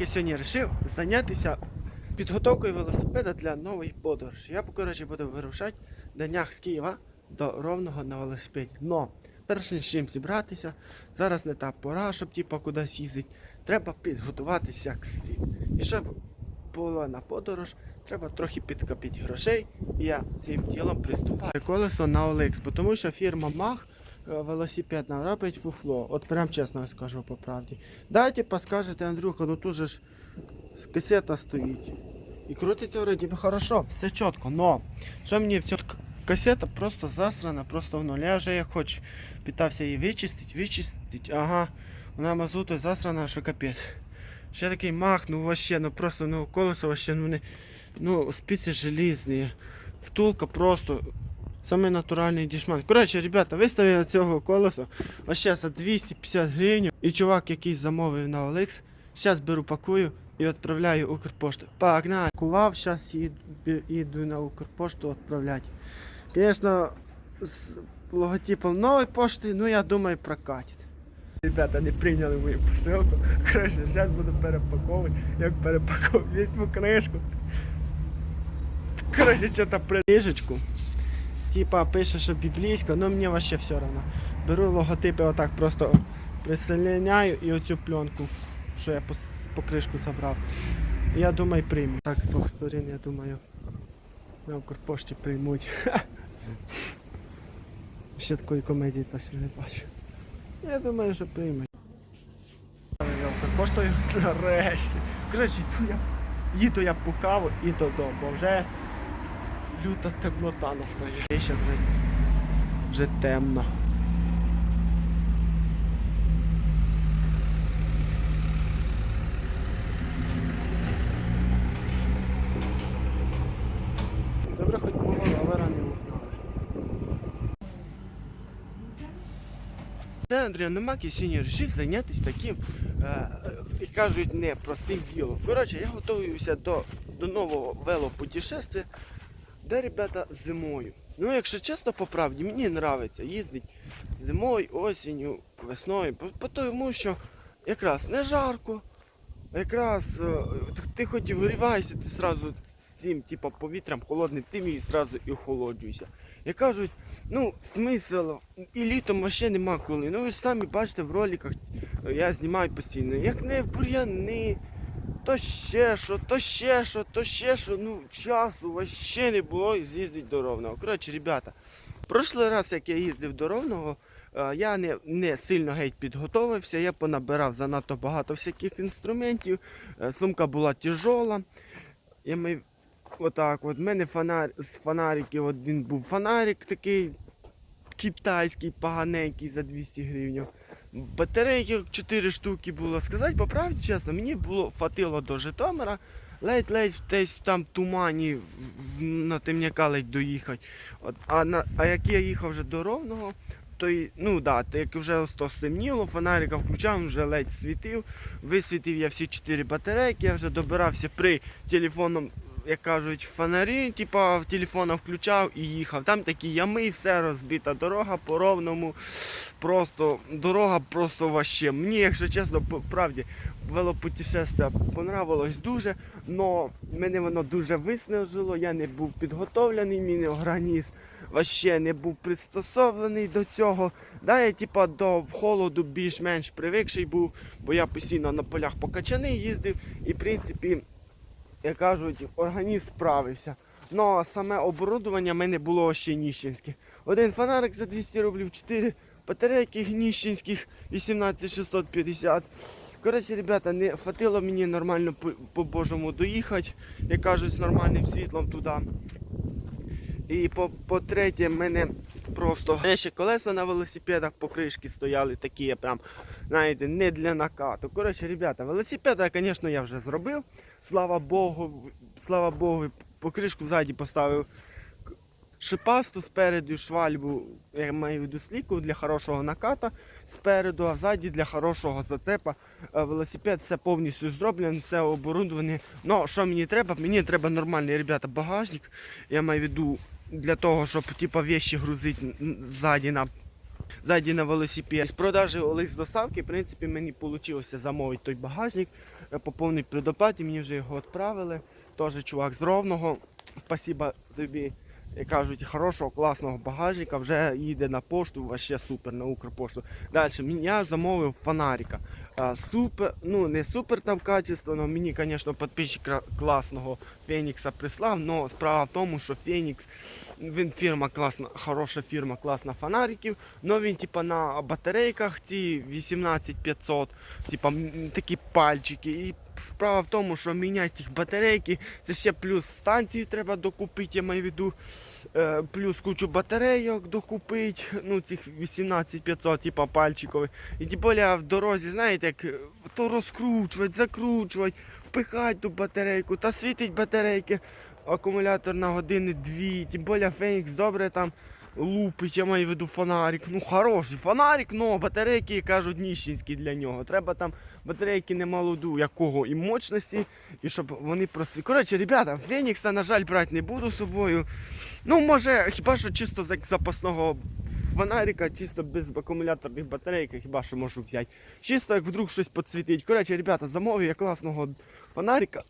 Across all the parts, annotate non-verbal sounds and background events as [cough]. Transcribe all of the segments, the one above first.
я сьогодні вирішив зайнятися підготовкою велосипеда для нової подорожі. Я, коротше, буду вирушати на днях з Києва до Ровного на велосипеді. Но перш ніж чим зібратися, зараз не та пора, щоб типу, кудись їздити. Треба підготуватися як слід. І щоб була на подорож, треба трохи підкопити грошей. І я цим ділом приступаю. Колесо на бо тому що фірма Мах е, велосипедна робить фуфло. От прям чесно скажу по правді. Да, типа скажете, Андрюха, ну тут же ж касета стоїть. І крутиться вроді би хорошо, все чітко, но що мені в цьому касета просто засрана, просто в нуль. Я вже як хоч питався її вичистити, вичистити, ага, вона мазуту засрана, що капець. Ще такий мах, ну вообще, ну просто ну колесо вообще, ну не. Ну, спиці желізні. Втулка просто. Самий натуральний дішман. Коротше, ребята, виставили цього колеса вообще за 250 гривень. І чувак, який замовив на OLX, зараз беру пакую і відправляю Укрпошту. Погнали. Кував, зараз їду на Укрпошту відправляти. Звісно, з логотипом нової пошти, ну я думаю, прокатить. Ребята не прийняли мою посилку. Коротше, зараз буду перепаковувати. Як перепаковувати візьму книжку. Коротше, що-то при книжечку. Типа пише, що біблійська, але мені вообще все одно. Беру логотипи отак просто присоединяю і оцю пленку, що я по, по кришку забрав. Я думаю, прийму. Так, з двох сторін, я думаю, на Укрпошті приймуть. [laughs] Ще такої комедії точно не бачу. Я думаю, що приймуть. Я Укрпоштою [laughs] нарешті. Коротше, йду їду я по каву і додому, бо вже люта темнота настає. Ще вже, вже темно. Добре, хоч мого ровера не. Це Андрій Номак і сьогодні вирішив зайнятися таким, е, як кажуть, не простим ділом. Коротше, я готуюся до, до нового велопутешествия, де, ребята, зимою. Ну, якщо чесно, по правді, мені подобається їздити зимою, осінню, весною, по, тому, що якраз не жарко, якраз е, ти хоч і виріваєшся, ти сразу з цим типу, повітрям холодним, ти і зразу і охолоджуєшся. Як кажуть, ну, смисл, і літом вообще нема коли. Ну ви ж самі бачите в роликах, е, я знімаю постійно. Як не в бур'яни, то ще що, то ще що, то ще що. Ну, часу вообще не було з'їздити до Ровного. Коротше, ребята, прошлий раз, як я їздив до Ровного, е, я не, не сильно геть підготовився, я понабирав занадто багато всяких інструментів, е, сумка була тяжола. Я мав Отак, от. У мене фонар... з фонариків один був фонарик такий китайський, поганенький за 200 гривень. Батарейки 4 штуки було. Сказати по правді чесно, мені було фатило до Житомира. Ледь-ледь десь там тумані на темняка ледь доїхати. От, а, на, а як я їхав вже до Ровного, то й, ну да, то як вже то стемніло, фонарика включав, вже ледь світив. Висвітив я всі 4 батарейки, я вже добирався при телефонному як кажуть, фонарі, типа в телефона включав і їхав. Там такі ями, все розбита дорога по ровному. Просто дорога просто ваще. Мені, якщо чесно, по правді, велопутешествие понравилось дуже, але мене воно дуже виснажило, я не був підготовлений, мій організм вообще не був пристосований до цього. Да, я типа до холоду більш-менш привикший був, бо я постійно на полях по качани їздив і в принципі як кажуть, організм справився. Ну, саме оборудовання в мене було ще ніщенське. Один фонарик за 200 рублів, 4 батарейки гніщенських 18650. Коротше, ребята, не хватило мені нормально по- по-божому доїхати, як кажуть, з нормальним світлом туди. І по- по-третє, в мене просто ще колеса на велосипедах покришки стояли такі, прям, знаєте, не для накату. Коротше, ребята, велосипеда, звісно, я вже зробив. Слава Богу, слава Богу, покришку ззаді поставив шипасту спереду, швальбу, я маю виду сліку для хорошого наката спереду, а ззаді для хорошого зацепа. Е, Велосипед все повністю зроблений, все оборудований. Ну, що мені треба? Мені треба нормальний, ребята, багажник. Я маю виду для того, щоб типа вещи грузити ззаді на ззаді на велосипеді. З продажі Олекс доставки, в принципі, мені вийшло замовити той багажник поповнити по повній предоплаті, мені вже його відправили. Теж чувак з Ровного. Спасибо тобі. Як кажуть, хорошого, класного багажника вже їде на пошту, вообще супер на Укрпошту. Далі, я замовив фонарика. А, супер, ну не супер там качество, но мені, звісно, підписчик класного Фенікса прислав, але справа в тому, що Фенікс, він фірма класна, хороша фірма, класна фонариків, але він типа на батарейках ці 18500, типа такі пальчики. І справа в тому, що міняти їх батарейки, це ще плюс станцію треба докупити, я маю в виду, е, плюс кучу батарейок докупити, ну цих 18500, типа пальчикових. І тим більше в дорозі, знаєте, як е, то розкручувати, закручувати, впихати ту батарейку, та світить батарейки, акумулятор на години дві, тим більше Фенікс добре там лупить, я маю в виду фонарик. Ну хороший фонарик, але батарейки кажуть ніщенські для нього. Треба там батарейки не молоду, якого і мощності, і щоб вони просто. Коротше, ребята, Фенікса, на жаль, брати не буду з собою. Ну, може, хіба що чисто з запасного фонарика, чисто без акумуляторних батарейок, хіба що можу взяти. Чисто як вдруг щось підсвітить. Коротше, ребята, замовив я класного фонарика.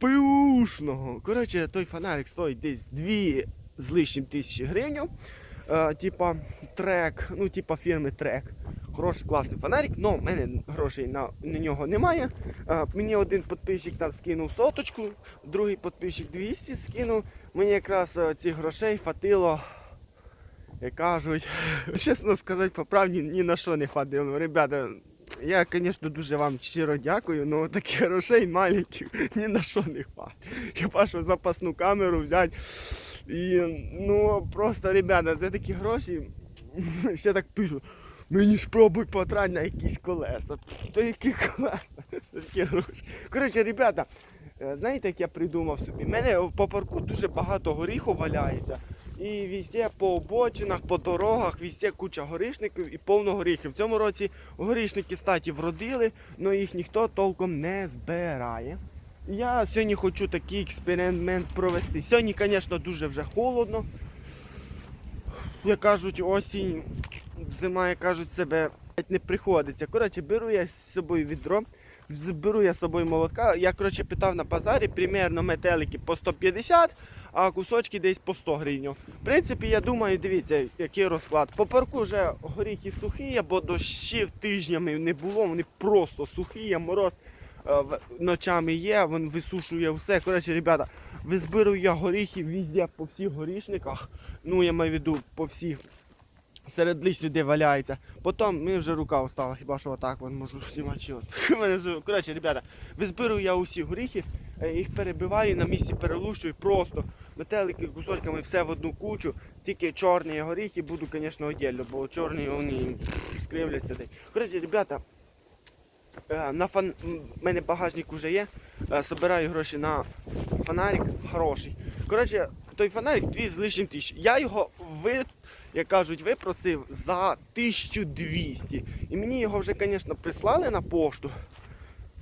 Бушного. Коротше, той фонарик стоїть десь 2 з лишнім тисячі гривень. Е, типа трек, ну типа фірми трек. Хороший класний фонарик, але в мене грошей на, на нього немає. Е, мені один підписчик там скинув соточку, другий підписчик 200 скинув. Мені якраз е, цих грошей хватило. Як кажуть, [laughs] чесно сказати, по правді ні на що не хватило. Ребята, я, звісно, дуже вам щиро дякую, але таких грошей маленьких ні на що не хватить. Хіба що запасну камеру взяти. І ну просто, ребята, за такі гроші [laughs] ще так пишуть. Мені спробуй потрать на якісь колеса. То які колеса? [laughs] Такі гроші. Коротше, ребята, е, знаєте, як я придумав собі? У мене по парку дуже багато горіху валяється. І везде по обочинах, по дорогах, везде куча горішників і повно горіхів. В цьому році горішники статі вродили, але їх ніхто толком не збирає. Я сьогодні хочу такий експеримент провести. Сьогодні, звісно, дуже вже холодно. Як кажуть, осінь, зима, як кажуть, себе не приходиться. Коротше, беру я з собою відро, беру я з собою молотка. Я коротше, питав на базарі, примерно метелики по 150, а кусочки десь по 100 гривень. В принципі, я думаю, дивіться, який розклад. По парку вже горіхи сухі, бо дощів тижнями не було, вони просто сухі, мороз ночами є, він висушує все. Коротше, ребята, визбирую я горіхи везде по всіх горішниках. Ну, я маю в виду по всіх серед листя, де валяється. Потім мені вже рука устала, хіба що отак вон можу от. [laughs] Коротше, ребята, визбирую я усі горіхи, е, їх перебиваю, на місці перелущую просто метелики кусочками все в одну кучу. Тільки чорні горіхи буду, звісно, віддільно, бо чорні вони скривляться. Коротше, ребята, Е, На фан... У мене багажник вже є. Е, Собираю гроші на фонарик хороший. Коротше, той фонарик дві з лишнім тисяч. Я його ви, як кажуть, випросив за 1200. І мені його вже, звісно, прислали на пошту.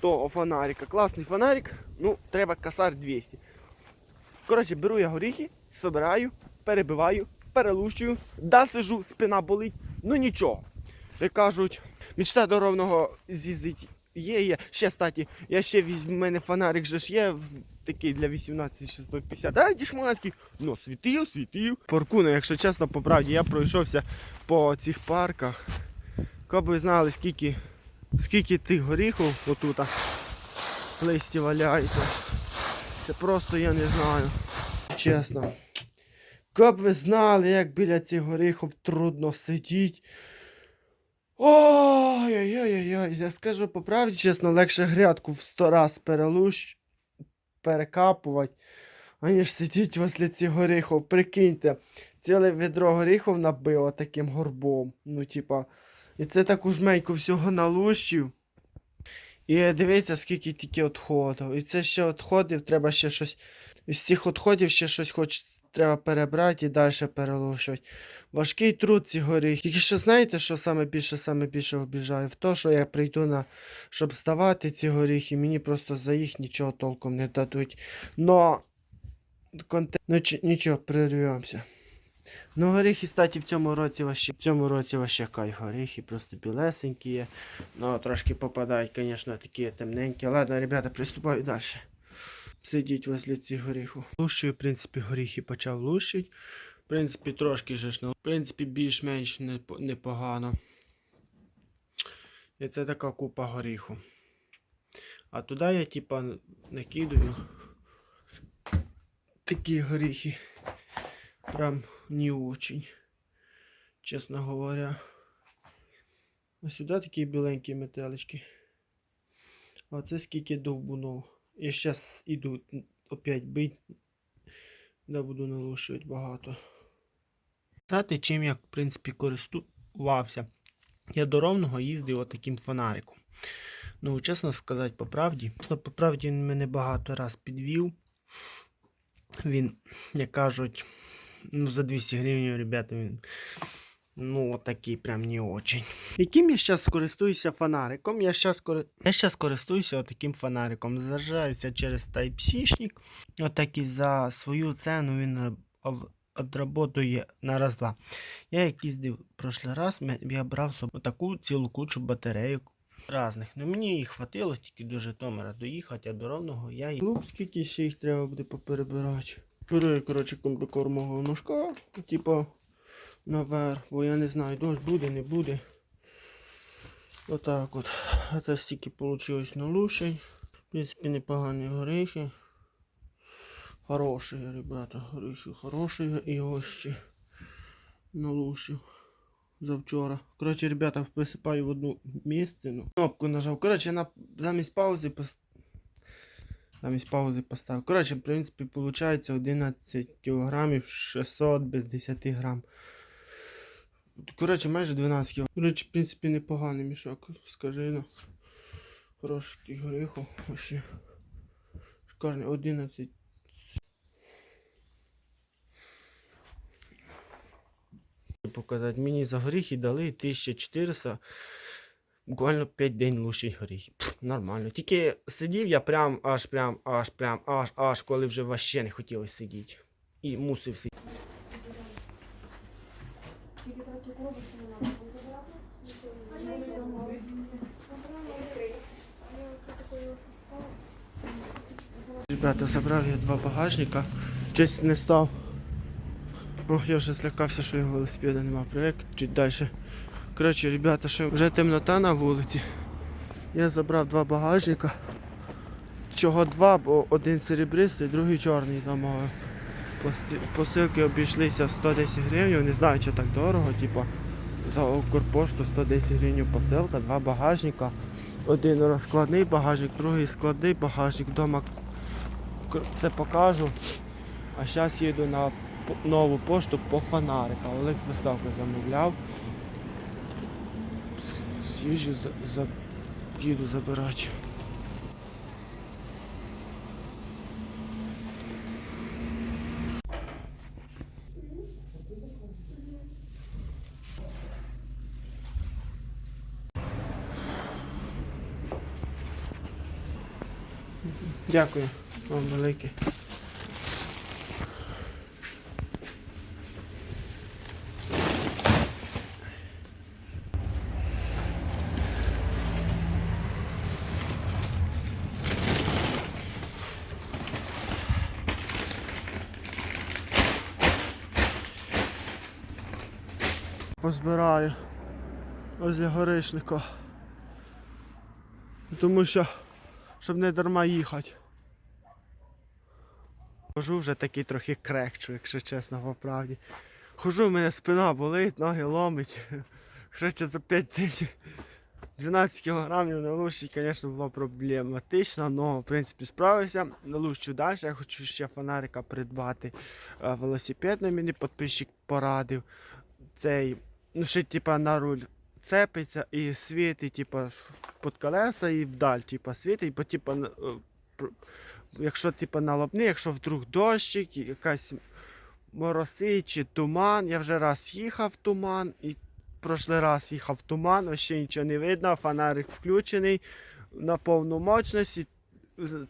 Того фонарика. Класний фонарик. Ну, треба косар 200. Коротше, беру я горіхи, собираю, перебиваю, перелущую, да сижу, спина болить. Ну нічого. Як кажуть, мечта до ровного з'їздить. Є, є. Ще, статі, я ще візьму, в мене фонарик же ж є, такий для 18650. А дішманський, ну, світив, світив. Парку, ну, якщо чесно, по правді, я пройшовся по цих парках. Ви знали, скільки, скільки тих горіхів отут листі валяється. Це просто я не знаю. Чесно. Коли б ви знали, як біля цих горіхів трудно сидіти. Ой-ой-ой, я скажу по правді, чесно, легше грядку в сто раз перелущ, перекапувати, аніж сидіти возле цих горіхів. Прикиньте, ціле відро горіхів набило таким горбом. Ну, типа, і це таку жменьку всього налущив. І дивіться, скільки тільки відходів. І це ще відходів, треба ще щось. Із цих відходів ще щось хоч треба перебрати і далі перелушувати. Важкий труд ці горіхи. Тільки що знаєте, що саме більше, саме більше обіжаю? В те, що я прийду на, щоб здавати ці горіхи, мені просто за їх нічого толком не дадуть. Но контент... ну, чи- нічого, прервемося. Ну, горіхи, кстати, в цьому році вообще, в цьому році вообще кайф. Горіхи просто білесенькі є. Ну, трошки попадають, звісно, такі темненькі. Ладно, ребята, приступаю далі. Сидіть возле цих горіхів. Лущую, в принципі, горіхи почав лущить. В принципі, трошки же ж, в принципі, більш-менш непогано. І це така купа горіху. А туди я, типа, накидаю такі горіхи. Прям не очень, чесно говоря. А сюди такі біленькі метелички. А це скільки довбунов. Я зараз іду опять бить. Да буду налушувати багато. Знаєте, чим я, в принципі, користувався? Я до ровного їздив отаким фонариком. Ну, чесно сказати, по правді. По правді він мене багато раз підвів. Він, як кажуть, ну, за 200 гривень, ребята, він. Ну, такий прям не очень. Яким я зараз користуюся фонариком? Я зараз кори... користуюся таким фонариком. Заряджається через Type-C-шник. І за свою ціну він відработує на раз-два. Я як їздив прошлий раз, я брав собі таку цілу кучу батарейок різних. Ну мені їх хватило тільки до Житомира доїхати, а до ровного я їх. Ну, скільки ще їх треба буде поперебирати. Беру я, коротше, комбікормового ножка, типа наверх, бо я не знаю, дощ буде, не буде. Отак от. А це стільки вийшло на лучший. В принципі, непогані горіхи. Хороші, ребята, горіхи хороші і ще налушив завчора. Коротше, ребята, висипаю в одну місцину. Кнопку нажав. Коротше, на, замість паузи пос... замість паузи поставив. Коротше, в принципі, виходить 11 кг 600 без 10 грам. Коротше, майже 12 кг. Коротше, в принципі, непоганий мішок, скажи ну. Хороший горіху. Вообще. Шикарний 11. Показати мені за горіхи дали 1400. Буквально 5 день лучший горіхи. Нормально. Тільки сидів я прям аж прям аж прям аж аж коли вже вообще не хотілося сидіти. І мусив сидіти. Ребята, забрав я два багажника. Честь не став. Ох, я вже злякався, що його велосипеда нема. Привик чуть далі. Коротше, ребята, що вже темнота на вулиці. Я забрав два багажника. Чого два, бо один серебристий, другий чорний замовив. Посилки обійшлися в 110 гривень, не знаю, що так дорого, типу за Укрпошту 110 гривень посилка, два багажника. Один розкладний багажник, другий складний багажник. Вдома все покажу. А зараз їду на нову пошту по фонарика. Олег з доставки замовляв. З'їжджу, за, за, їду забирати. Дякую вам велике. Позбираю возле горишника. Тому що, щоб не дарма їхати. Хожу вже такий трохи крекчу, якщо чесно, по правді. Хожу, в мене спина болить, ноги ломить. [laughs] Коротше, за 5 днів 12 кілограмів на лущі, звісно, було проблематично, але в принципі справився. Налущу далі. Я хочу ще фонарика придбати. Е, Велосипедний мені підписчик порадив. Цей, ну ще типа на руль цепиться і світить, типа, під колеса і вдаль, типа, світить, бо пр- якщо типа на лобни, якщо вдруг дощик, якась мороси чи туман. Я вже раз їхав в туман і прошлий раз їхав в туман, ще нічого не видно, фонарик включений на повну мощність. і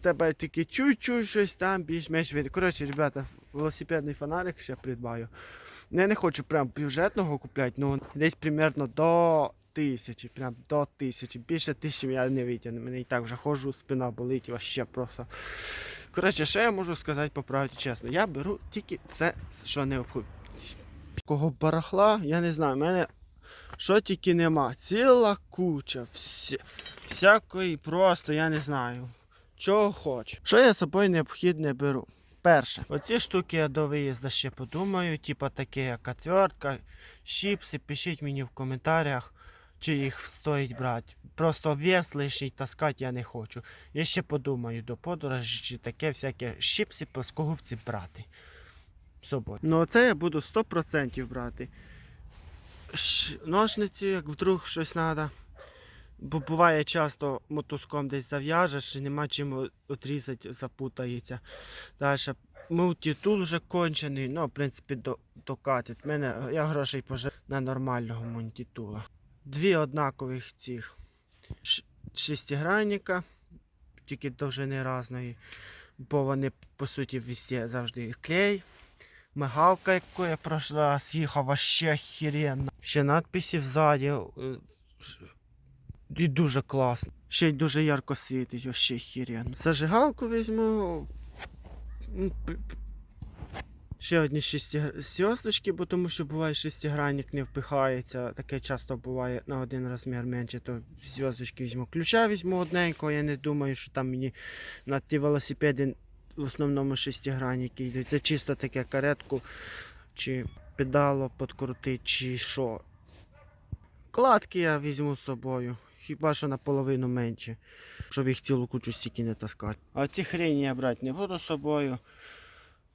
Тебе тільки чуть-чуть щось там, більш-менш видно. Коротше, ребята, велосипедний фонарик ще придбаю. Ну, я не хочу прям бюджетного купляти, ну десь примерно до тисячі, прям до тисячі. Більше тисячі я не витягну. Мене і так вже ходжу, спина болить, вообще просто. Коротше, що я можу сказати по правді чесно. Я беру тільки все, що необхідно. Кого барахла, я не знаю, в мене що тільки нема. Ціла куча. Всі, всякої просто, я не знаю. Чого хочу. Що я з собою необхідне беру? Перше, оці штуки я до виїзду ще подумаю, типа таке як отвертка, щіпси, пишіть мені в коментарях, чи їх стоїть брати. Просто вес лишній таскати я не хочу. Я ще подумаю до подорожі, чи таке всяке щіпси, плоскогубці брати. З собою. Ну оце я буду 100% брати. Ш- Ножниці, як вдруг щось треба. Бо буває часто мотузком десь зав'яжеш і нема чим отрізати, запутається. Далі. Мультитул вже кончений, ну, в принципі, до, докатить. Мене, я грошей пожив на нормального мультитула. Дві однакових цих шестигранника, тільки довжини різної, бо вони, по суті, везде завжди клей. Мигалка, яку я прошлий раз їхав, вообще охеренно. Ще надписи ззаді. І дуже класно. Ще й дуже ярко світить, вообще охеренно. Зажигалку візьму. Ще одні сьосточки, бо тому що буває шестигранник не впихається. Таке часто буває на один розмір менше, то зв'язочки візьму. Ключа візьму одненького, я не думаю, що там мені на ті велосипеди в основному шестигранники йдуть. Це чисто таке каретку чи педало подкрутити, чи що. Кладки я візьму з собою. Хіба що наполовину менше, щоб їх цілу кучу стільки не таскати. А ці хрені я брати не буду з собою,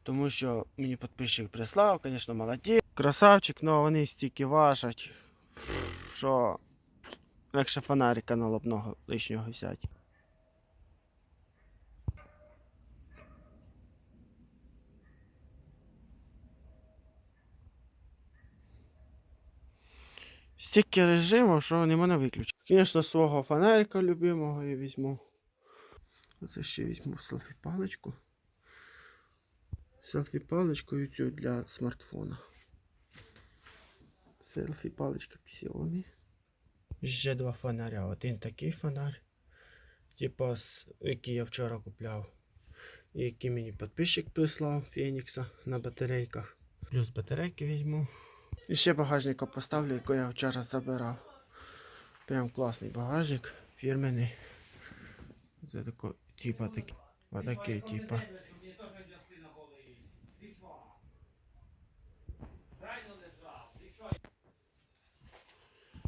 тому що мені підписчик прислав, звісно, молоді. Красавчик, але вони стільки важать, що легше фонарика на лобного лишнього взяти. Стільки режимів, що не мене виключити. Звісно, свого фонарика любимого я візьму. Оце ще візьму селфі паличку. Селфі паличку і цю для смартфона. Селфі паличка Xiaomi. Ще два фонаря. Один такий фонарь. Типа, який я вчора купляв. І який мені підписчик прислав Фенікса на батарейках. Плюс батарейки візьму. І ще багажника поставлю, який я вчора забирав. Прям класний багажник, фірменний. Це тако, типа такий. Отакий, типа.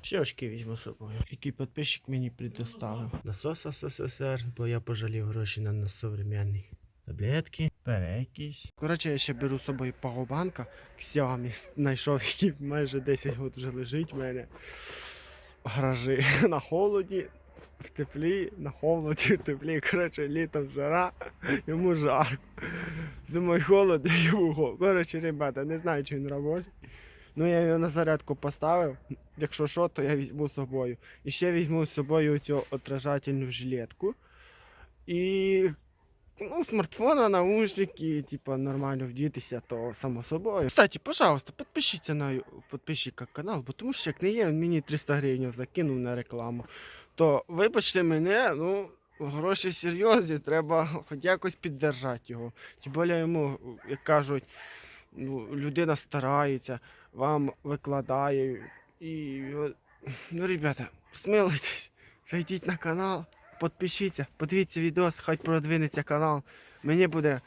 Ще очки візьму з собою. Який підписчик мені предоставив. Насос СССР, бо я пожалів гроші на на современний. Таблетки, перекись. Коротше, я ще беру з собою паговбанка. Xiaomi знайшов, який майже 10 років вже лежить в мене. в Гаражі [laughs] на холоді, в теплі, на холоді, в теплі. Коротше, літом жара, йому жарко. Зимою холод, [laughs] йому холод. Коротше, ребята, не знаю, чи він робочий. Ну я його на зарядку поставив. Якщо що, то я візьму з собою. І ще візьму з собою цю отражательну жилетку. І ну, смартфона, наушники, типа нормально вдітися, то само собою. Кстати, пожалуйста, підпишіться на підписчика канал, бо тому що як не є, він мені 300 гривень закинув на рекламу. То вибачте мене, ну. Гроші серйозні, треба хоч якось піддержати його. Тим більше йому, як кажуть, ну, людина старається, вам викладає. І, ну, ребята, смилуйтесь, зайдіть на канал, підпишіться, подивіться відео, хай продвинеться канал. Мені буде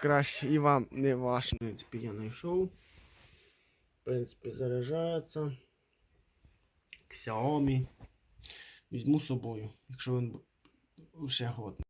краще і вам не важко. В принципі, я знайшов. В принципі, заряджається. Xiaomi. Візьму з собою, якщо він ще годний.